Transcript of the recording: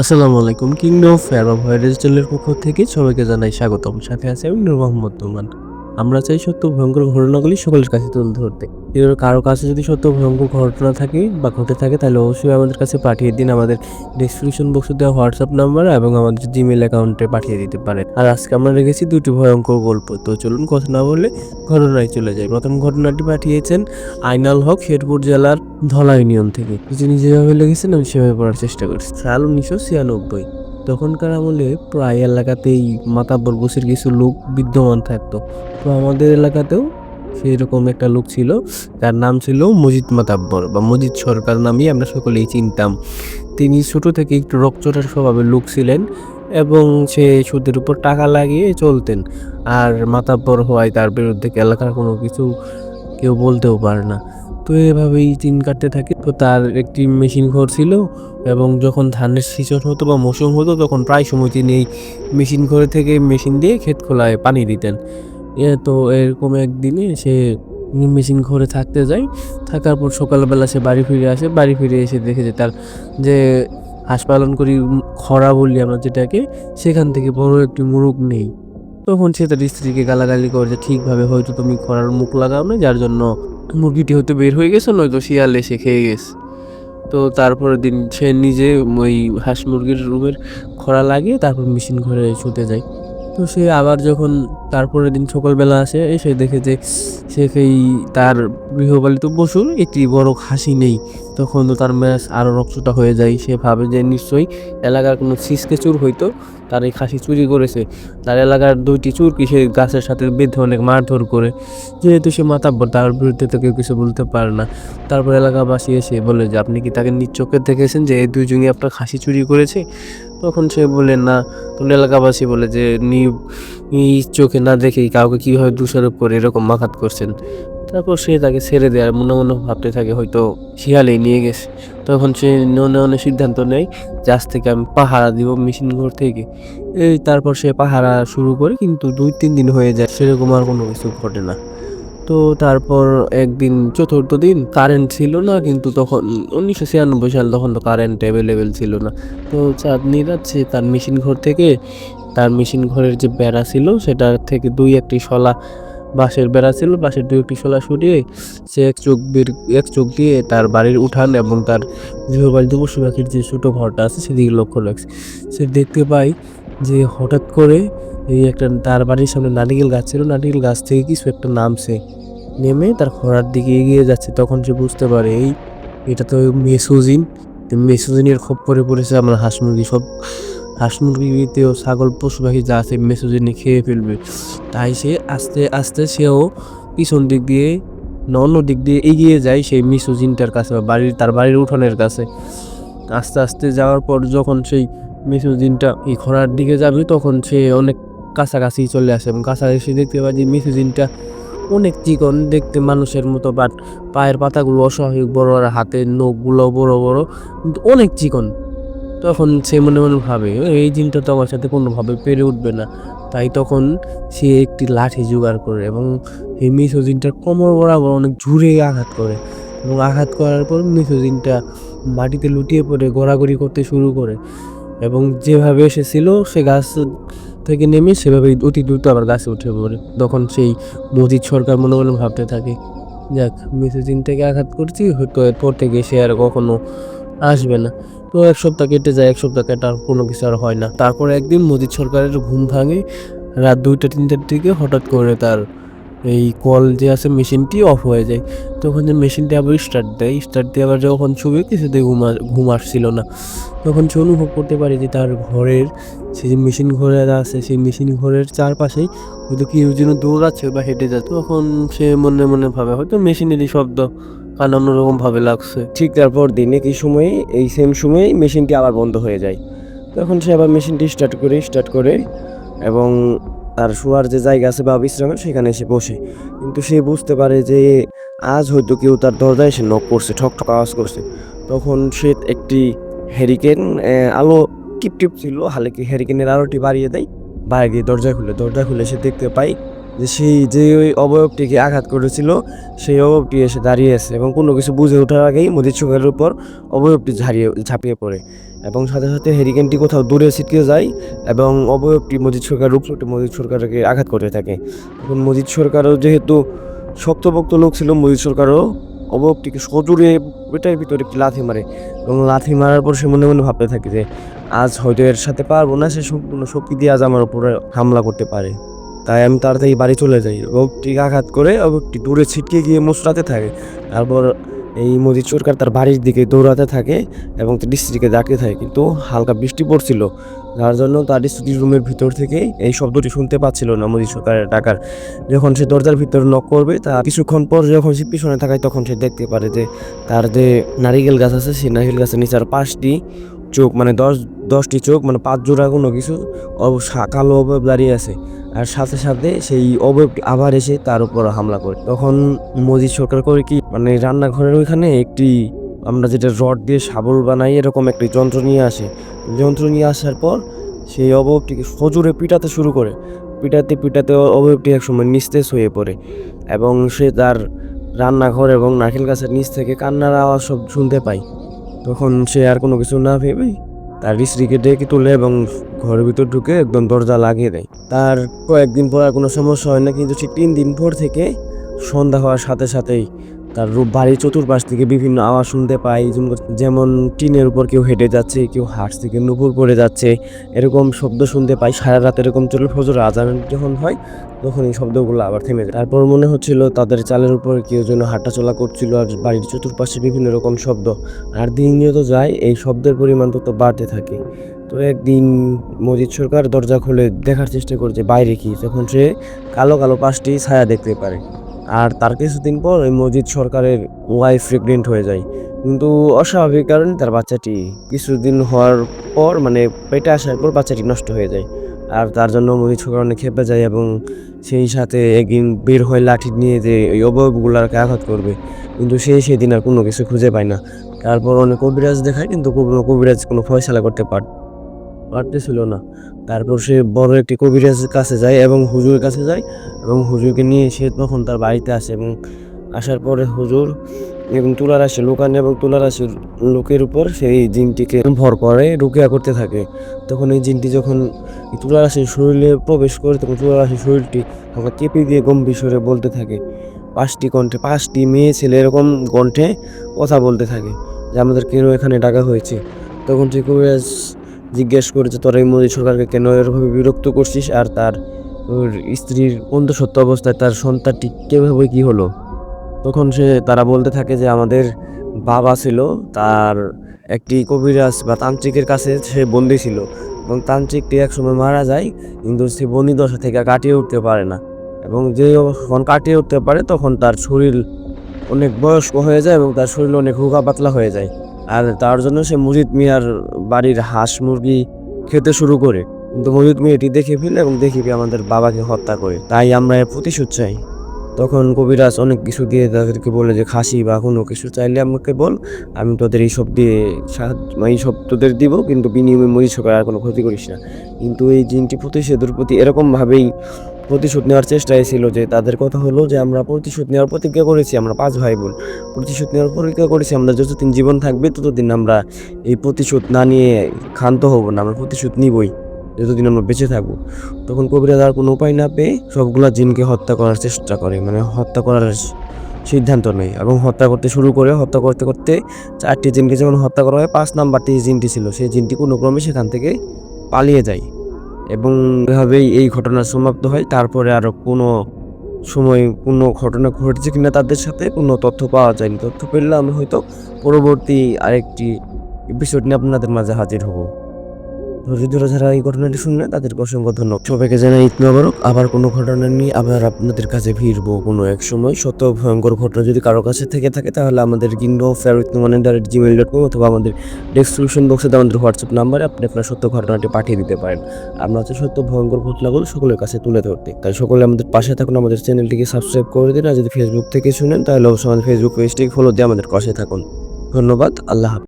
আসসালামু আলাইকুম kingdom of fair of voice পক্ষ থেকে সবাইকে জানাই স্বাগতম। সাথে আছে আমি নূর মোহাম্মদ নোমান আমরা চাই সত্য ভয়ঙ্কর ঘটনাগুলি সকলের কাছে তুলে ধরতে। এর কারও কাছে যদি সত্য ভয়ঙ্কর ঘটনা থাকে বা ঘটে থাকে, তাহলে অবশ্যই আমাদের কাছে পাঠিয়ে দিন। আমাদের ডিসক্রিপশন বক্সে দেওয়া হোয়াটসঅ্যাপ নাম্বার এবং আমাদের জিমেল অ্যাকাউন্টে পাঠিয়ে দিতে পারেন। আর আজকে আমরা রেখেছি দুটি ভয়ঙ্কর গল্প। তো চলুন কথা না বলে ঘটনায় চলে যাই। প্রথম ঘটনাটি পাঠিয়েছেন আইনাল হক, শেরপুর জেলার ধলা ইউনিয়ন থেকে। তিনি যেভাবে লেগেছেন আমি সেভাবে পড়ার চেষ্টা করছি। সাল উনিশশো ছিয়ানব্বই। তখনকার আমলে প্রায় এলাকাতেই মাতাব্বর গোছের কিছু লোক বিদ্যমান থাকতো। তো আমাদের এলাকাতেও সেই রকম একটা লোক ছিল তার নাম ছিল মজিদ মাতাব্বর বা মজিদ সরকার নামেই আমরা সকলেই চিনতাম। তিনি ছোট থেকে একটু রকচটার স্বভাবের লোক ছিলেন এবং সে সুদের উপর টাকা লাগিয়ে চলতেন। আর মাতাব্বর হওয়ায় তার বিরুদ্ধে এলাকার কোনো কিছু কেউ বলতেও পারে না। তো এভাবেই দিন কাটতে থাকে। তো তার একটি মেশিন ঘর ছিল এবং যখন ধানের সিজন হতো বা মৌসুম হতো, তখন প্রায় সময় তিনি এই মেশিন ঘরে থেকে মেশিন দিয়ে ক্ষেত খোলায় পানি দিতেন। তো এরকম একদিনে সে মেশিন ঘরে থাকতে যায়। থাকার পর সকালবেলা সে বাড়ি ফিরে আসে। বাড়ি ফিরে এসে দেখে যে তার যে হাঁস পালন করি খরা বলি আমরা যেটাকে, সেখান থেকে বড় একটি মুরগ নেই। তখন সে তার স্ত্রীকে গালাগালি করে যে, ঠিকভাবে হয়তো তুমি খরার মুখ লাগাও না, যার জন্য মুরগিটি হয়তো বের হয়ে গেছে, নয়তো শিয়াল এসে খেয়ে গেছে। তো তারপরের দিন সে নিজে ওই হাঁস মুরগির রুমের খরা লাগিয়ে তারপর মেশিন ঘরে শুতে যায়। তো সে আবার যখন তারপরের দিন সকালবেলা আসে, এসে দেখে যে সে সেই তার গৃহপালিত পশুর একটি বড় খাসি নেই। তখন তো তার ম্যাচ আরও রক্তটা হয়ে যায়। সে ভাবে যে নিশ্চয়ই এলাকার কোনো সিসকে চুর হইতো, তার এই খাসি চুরি করেছে। তার এলাকার দুইটি চুরকি সে গাছের সাথে বেঁধে অনেক মারধর করে। যেহেতু সে মাতাব্বর, তার বিরুদ্ধে তো কেউ কিছু বলতে পারে না। তারপর এলাকাবাসী এসে বলে যে, আপনি কি তাকে নিজ চোখে দেখেছেন যে এই দুইজনই আপনার খাসি চুরি করেছে? তখন সে বলে, না। তখন এলাকাবাসী বলে যে, নি চোখে না দেখেই কাউকে কীভাবে দোষারোপ করে এরকম মাখাত করছেন? তারপর সে তাকে ছেড়ে দেয় আর মনে মনে ভাবতে থাকে, হয়তো শিয়ালেই নিয়ে গেছে। তখন সে মনে মনে সিদ্ধান্ত নেয় যে, আজ থেকে আমি পাহারা দিব মেশিন ঘর থেকে। এই তারপর সে পাহারা শুরু করে, কিন্তু দুই তিন দিন হয়ে যায়, সেরকম আর কোনো কিছু ঘটে না। তো তারপর একদিন চতুর্থ দিন কারেন্ট ছিল না, কিন্তু তখন উনিশশো ছিয়ানব্বই সাল তখন তো কারেন্ট অ্যাভেলেবেল ছিল না। তো চাঁদনি রাচ্ছে তার মেশিন ঘর থেকে, তার মেশিন ঘরের যে বেড়া ছিল সেটা থেকে দুই একটি শলা বাঁশের বেড়া ছিল, বাঁশের দুই একটি শলা সরিয়ে সে এক চোখ বের, এক চোখ দিয়ে তার বাড়ির উঠান এবং তার গৃহবাড়িতে পশু পাখির যে ছোটো ঘরটা আছে সেদিকে লক্ষ্য রাখছে। সে দেখতে পায় যে হঠাৎ করে এই একটা তার বাড়ির সামনে নারিকেল গাছ ছিল, নারিকেল গাছ থেকে কিছু একটা নামছে। নেমে তার খরার দিকে এগিয়ে যাচ্ছে, তখন সে বুঝতে পারে, এই, এটা তো মেসোজিন। মেসোজিনের খপ্পরে পড়েছে আমার হাঁস মুরগি সব, হাঁস মুরগিতেও ছাগল, পশু পাখি যা আছে মেসোজিনে খেয়ে ফেলবে। তাই সে আস্তে আস্তে সেও পিছন দিক দিয়ে, অন্য দিক দিয়ে এগিয়ে যায় সেই মিসোজিনটার কাছে বা বাড়ির, তার বাড়ির উঠোনের কাছে। আস্তে আস্তে যাওয়ার পর যখন সেই মিসোজিনটা এই খরার দিকে যাবে, তখন সে অনেক কাছাকাছি চলে আসে এবং কাছাকাছি দেখতে পাই যে মিসোজিনটা অনেক চিকন দেখতে মানুষের মতো বাট পায়ের পাতাগুলো অস্বাভাবিক বড় আর হাতের নখগুলো বড় বড় অনেক চিকন। তখন সে মনে মনে ভাবে, এই জিনটা তো আমার সাথে কোনোভাবে পেরে উঠবে না। তাই তখন সে একটি লাঠি জোগাড় করে এবং এই মিসোজিনটার কোমর বরাবর অনেক জোরে আঘাত করে এবং আঘাত করার পর মিসোজিনটা মাটিতে লুটিয়ে পড়ে গড়াগড়ি করতে শুরু করে এবং যেভাবে এসেছিল, সে গাছ থেকে নেমে সেভাবে অতি দ্রুত আবার গাছে উঠে পড়ে। তখন সেই মজিদ সরকার মনে মনে ভাবতে থাকে, যাক মেসেজিন থেকে আঘাত করছি, হয়তো এরপর থেকে সে আর কখনো আসবে না। তো এক সপ্তাহ কেটে যায়, এক সপ্তাহ কেটে আর কোনো কিছু আর হয় না। তারপর একদিন মজিদ সরকারের ঘুম ভাঙে, রাত দুইটা, তিনটার দিকে হঠাৎ করে তার এই কল যে আছে মেশিনটি অফ হয়ে যায়। তখন যে মেশিনটি আবার স্টার্ট দেয় স্টার্ট দিয়ে আবার যখন ছবি কিছুতে ঘুম ঘুম আসছিল না। তখন সে অনুভব করতে পারে যে তার ঘরের সেই যে মেশিন ঘরে আছে, সেই মেশিন ঘরের চারপাশেই হয়তো কেউ যেন দৌড়াচ্ছে বা হেঁটে যাচ্ছে। তখন সে মনে মনে ভাবে, হয়তো মেশিনেরই শব্দ কান অন্যরকম ভাবে লাগছে। ঠিক তারপর দিনে কি সময়ে, এই সেম সময়ে মেশিনটি আবার বন্ধ হয়ে যায়। তখন সে আবার মেশিনটি স্টার্ট করে স্টার্ট করে এবং তার শোয়ার যে জায়গা আছে বা বিশ্রামের, সেখানে এসে বসে। কিন্তু সে বুঝতে পারে যে আজ হয়তো কেউ তার দরজায় এসে নক করছে ঠক ঠক আওয়াজ করছে। তখন সে একটি হ্যারিকেন আলো টিপ টিপ ছিল, হালকি হ্যারিকেনের আলোটি বাড়িয়ে দেয়। বাইরে গিয়ে দরজা খুলে দরজা খুলে সে দেখতে পায় যে সেই যে ওই অবয়বটিকে আঘাত করেছিল, সেই অবয়বটি এসে দাঁড়িয়ে আছে এবং কোনো কিছু বুঝে ওঠার আগেই মোদির চোখের উপর অবয়বটি ঝাড়িয়ে, ঝাঁপিয়ে পড়ে। এবং সাথে সাথে হেরিকেনটি কোথাও দূরে ছিটকে যায় এবং অবয়বটি মজিদ সরকার রূপসটি মজিদ সরকারকে আঘাত করে থাকে। এখন মজিদ সরকারও যেহেতু শক্তপোক্ত লোক ছিল, মজিদ সরকারও অবয়বটিকে সজোরে পেটের ভিতরে একটি লাথি মারে এবং লাথি মারার পর সে মনে মনে ভাবতে থাকে যে, আজ হয়তো এর সাথে পারব না, সে সম্পূর্ণ শক্তি দিয়ে আজ আমার উপরে হামলা করতে পারে। তাই আমি তাড়াতাড়ি বাড়ি চলে যাই। অবয়বটিকে আঘাত করে অবয়বটি দূরে ছিটকে গিয়ে মুচড়াতে থাকে। তারপর এই মোদি সরকার তার বাড়ির দিকে দৌড়াতে থাকে এবং তার স্ত্রীকে ডাকতে থাকে। কিন্তু হালকা বৃষ্টি পড়ছিল, যার জন্য তার স্ত্রী রুমের ভিতর থেকে এই শব্দটি শুনতে পাচ্ছিল না মজিদ সরকারের ডাকার। যখন সে দরজার ভিতর নক করবে, তা কিছুক্ষণ পর যখন সে পিছনে থাকায় তখন সে দেখতে পারে যে, তার যে নারিকেল গাছ আছে, সেই নারিকেল গাছের নিচার পাঁচটি চোখ মানে দশ, দশটি চোখ মানে পাঁচ জোড়া কোনো কিছু কালো অবয়ব দাঁড়িয়ে আছে। আর সাথে সাথে সেই অবয়বটি আবার এসে তার উপর হামলা করে। তখন মজিদ সরকার করে কি মানে রান্নাঘরের ওইখানে একটি, আমরা যেটা রড দিয়ে শাবল বানাই, এরকম একটি যন্ত্র নিয়ে আসে। যন্ত্র নিয়ে আসার পর সেই অবয়বটিকে সজোরে পিটাতে শুরু করে। পিটাতে পিটাতে অবয়বটি একসময় নিস্তেজ হয়ে পড়ে এবং সে তার রান্নাঘর এবং নারকেল গাছের নিচ থেকে কান্নার আওয়াজ সব শুনতে পায়। তখন সে আর কোনো কিছু না ভেবে তার স্ত্রীকে ডেকে তোলে এবং ঘরের ভিতর ঢুকে একদম দরজা লাগিয়ে দেয়। তার কয়েকদিন পর আর কোনো সমস্যা হয় না, কিন্তু সে তিন দিন পর থেকে সন্ধ্যা হওয়ার সাথে সাথেই তার বাড়ির চতুর্পাশ থেকে বিভিন্ন আওয়াজ শুনতে পাই। যেমন- টিনের উপর কেউ হেঁটে যাচ্ছে, কেউ হাঁস থেকে নুপুর পড়ে যাচ্ছে। এরকম শব্দ শুনতে পাই। সারা রাত এরকম চলে ফজর আজান যখন হয়, তখন এই শব্দগুলো আবার থেমে যায়। তারপর মনে হচ্ছিল তাদের চালের উপর কেউ যেন হাঁটাচলা করছিল আর বাড়ির চতুর্পাশে বিভিন্ন রকম শব্দ। আর দিন যত যায়, এই শব্দের পরিমাণ তত বাড়তে থাকে। তো একদিন মজিদ সরকার দরজা খুলে দেখার চেষ্টা করছে বাইরে কি, তখন সে কালো কালো পাঁচটি ছায়া দেখতে পারে। আর তার কিছুদিন পর ওই মজিদ সরকারের ওয়াইফ প্রেগনেন্ট হয়ে যায়। কিন্তু অস্বাভাবিক কারণে তার বাচ্চাটি কিছুদিন হওয়ার পর মানে পেটে আসার পর বাচ্চাটি নষ্ট হয়ে যায়। আর তার জন্য মজিদ সরকার অনেক খেপে যায় এবং সেই সাথে একদিন বের হয়ে লাঠি নিয়ে যে ওই অবয়বগুলাকে আঘাত করবে। কিন্তু সে সেদিন আর কোনো কিছু খুঁজে পায় না। তারপর অনেক কবিরাজ দেখায়, কিন্তু কোনো কবিরাজ কোনো ফয়সালা করতে পার, পারতেছিল না। তারপর সে বড় একটি কবিরাজের কাছে যায় এবং হুজুরের কাছে যায়। এবং হুজুরকে নিয়ে সে তখন তার বাড়িতে আসে এবং আসার পরে হুজুর এবং তুলার আসে, লোকানে এবং তুলার আসে লোকের উপর সেই জিনটিকে ভর করে, রুকিয়া করতে থাকে। তখন এই জিনটি যখন তুলার আসে শরীরে প্রবেশ করে, তখন তুলার আসে শরীরটি তখন চেপে দিয়ে গম্ভীর স্বরে বলতে থাকে। পাঁচটি কণ্ঠে, পাঁচটি মেয়ে ছেলে এরকম কণ্ঠে কথা বলতে থাকে যে, আমাদের কেন এখানে ডাকা হয়েছে? তখন কবিরাজ জিজ্ঞেস করেছে, তোরা এই মোদী সরকারকে কেন এরভাবে বিরক্ত করছিস আর তার ওর স্ত্রীর অন্তঃসত্ত্ব অবস্থায় তার সন্তানটি কীভাবে কি হলো? তখন সে, তারা বলতে থাকে যে আমাদের বাবা ছিল, তার একটি কবিরাজ বা তান্ত্রিকের কাছে সে বন্দি ছিল এবং তান্ত্রিকটি একসময় মারা যায়, কিন্তু সে বন্দি দশা থেকে কাটিয়ে উঠতে পারে না এবং যে যখন কাটিয়ে উঠতে পারে, তখন তার শরীর অনেক বয়স্ক হয়ে যায় এবং তার শরীর অনেক হুকা পাতলা হয়ে যায়। আর তার জন্য সে মুজিদ মিয়ার বাড়ির হাঁস মুরগি খেতে শুরু করে। কিন্তু মজিদ মিয়া এটি দেখে ফেলে এবং দেখে আমাদের বাবাকে হত্যা করে। তাই আমরা এর প্রতিশোধ চাই। তখন কবিরাজ অনেক কিছু দিয়ে তাদেরকে বলে যে, খাসি বা কোনো কিছু চাইলে আমাকে বল, আমি তোদের এইসব দিয়ে সাহায্য এইসব তোদের দিব, কিন্তু বিনিময়ে মরিচ আর কোনো ক্ষতি করিস না। কিন্তু এই জিনটি প্রতিশোধের প্রতি এরকমভাবেই প্রতিশোধ নেওয়ার চেষ্টায় ছিল যে, তাদের কথা হলো যে, আমরা প্রতিশোধ নেওয়ার প্রতিজ্ঞা করেছি, আমরা পাঁচ ভাই বোন প্রতিশোধ নেওয়ার প্রতিজ্ঞা করেছি, আমরা যতদিন জীবন থাকবে, ততদিন আমরা এই প্রতিশোধ না নিয়ে ক্ষান্ত হব না, আমরা প্রতিশোধ নিবই। যতদিন আমরা বেঁচে থাকব, তখন কবিরাজ আর কোনো উপায় না পেয়ে সবগুলা জিনকে হত্যা করার চেষ্টা করে। মানে হত্যা করার সিদ্ধান্ত নেয় এবং হত্যা করতে শুরু করে। হত্যা করতে করতে চারটি জিনকে যেমন হত্যা করা হয়, পাঁচ নাম্বারটি জিনটি ছিল, সেই জিনটি কোনো ক্রমে সেখান থেকে পালিয়ে যায় এবং এভাবেই এই ঘটনা সমাপ্ত হয়। তারপরে আরও কোনো সময় কোনো ঘটনা ঘটেছে কিনা তাদের সাথে কোনো তথ্য পাওয়া যায়নি। তথ্য পেলে আমি হয়তো পরবর্তী আরেকটি এপিসোড নিয়ে আপনাদের মাঝে হাজির হব। ধৈর্য যারা এই ঘটনাটি শুনলেন তাদেরকে অসংখ্য ধন্যবাদ। সবাইকে জানাই ঈদ মোবারক। আবার কোনো ঘটনা নিয়ে আবার আপনাদের কাছে ফিরবো কোনো এক সময়। শত ভয়ঙ্কর ঘটনা যদি কারও কাছে থেকে থাকে, তাহলে আমাদের কিংডো ফেরত মানে ডাইরেক্ট জিমেল ডট কম অথবা আমাদের ডেসক্রিপশন বক্সে আমাদের হোয়াটসঅ্যাপ নাম্বারে আপনি আপনার সত্য ঘটনাটি পাঠিয়ে দিতে পারেন। আমরা হচ্ছে সত্য ভয়ঙ্কর ঘটনাগুলো সকলের কাছে তুলে ধরতে। তাই সকলে আমাদের পাশে থাকুন, আমাদের চ্যানেলটিকে সাবস্ক্রাইব করে দিন। আর যদি ফেসবুক থেকে শুনেন, তাহলে অবশ্যই আমাদের ফেসবুক পেজটিকে ফলো দিয়ে আমাদের পাশে থাকুন। ধন্যবাদ। আল্লাহ